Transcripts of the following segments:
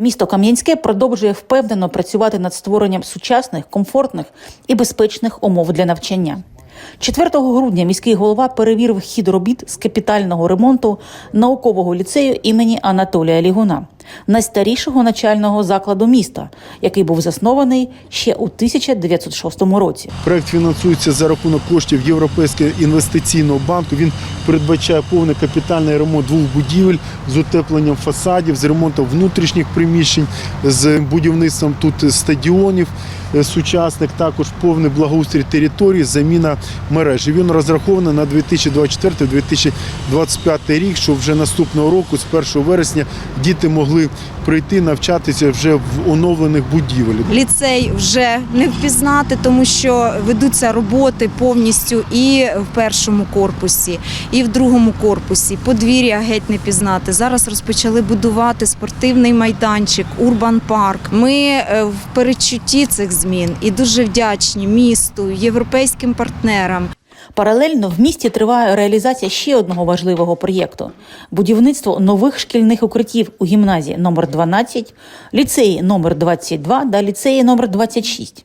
Місто Кам'янське продовжує впевнено працювати над створенням сучасних, комфортних і безпечних умов для навчання. 4 грудня міський голова перевірив хід робіт з капітального ремонту наукового ліцею імені Анатолія Лігуна, найстарішого начального закладу міста, який був заснований ще у 1906 році. Проект фінансується за рахунок коштів Європейського інвестиційного банку. Він передбачає повний капітальний ремонт двох будівель з утепленням фасадів, з ремонтом внутрішніх приміщень, з будівництвом тут стадіонів е, сучасних, також повний благоустрій території, заміна мережі. Він розрахований на 2024-2025 рік, щоб вже наступного року, з 1 вересня, діти могли прийти навчатися вже в оновлених будівель. Ліцей вже не впізнати, тому що ведуться роботи повністю і в першому корпусі, і в другому корпусі. Подвір'я геть не пізнати. Зараз розпочали будувати спортивний майданчик, урбан парк. Ми е, в передчутті цих змін і дуже вдячні місту, європейським партнерам. Паралельно в місті триває реалізація ще одного важливого проєкту будівництво нових шкільних укриттів у гімназії номер 12, ліцеї номер 22 та ліцеї номер 26.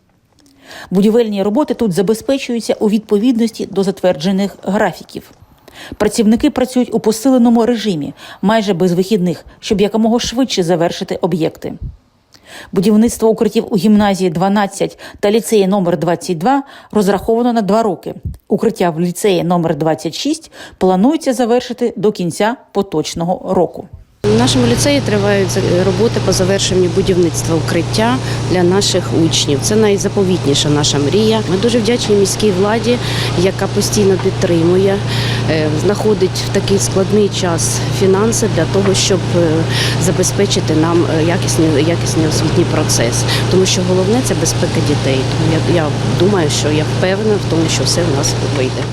Будівельні роботи тут забезпечуються у відповідності до затверджених графіків. Працівники працюють у посиленому режимі, майже без вихідних, щоб якомога швидше завершити об'єкти. Будівництво укриттів у гімназії 12 та ліцеї номер 22 розраховано на два роки. Укриття в ліцеї номер 26 планується завершити до кінця поточного року. В нашому ліцеї тривають роботи по завершенню будівництва укриття для наших учнів. Це найзаповітніша наша мрія. Ми дуже вдячні міській владі, яка постійно підтримує, знаходить в такий складний час фінанси для того, щоб е, забезпечити нам е, якісний, якісний освітній процес. Тому що головне це безпека дітей. Тому я, я думаю, що я впевнена в тому, що все в нас вийде.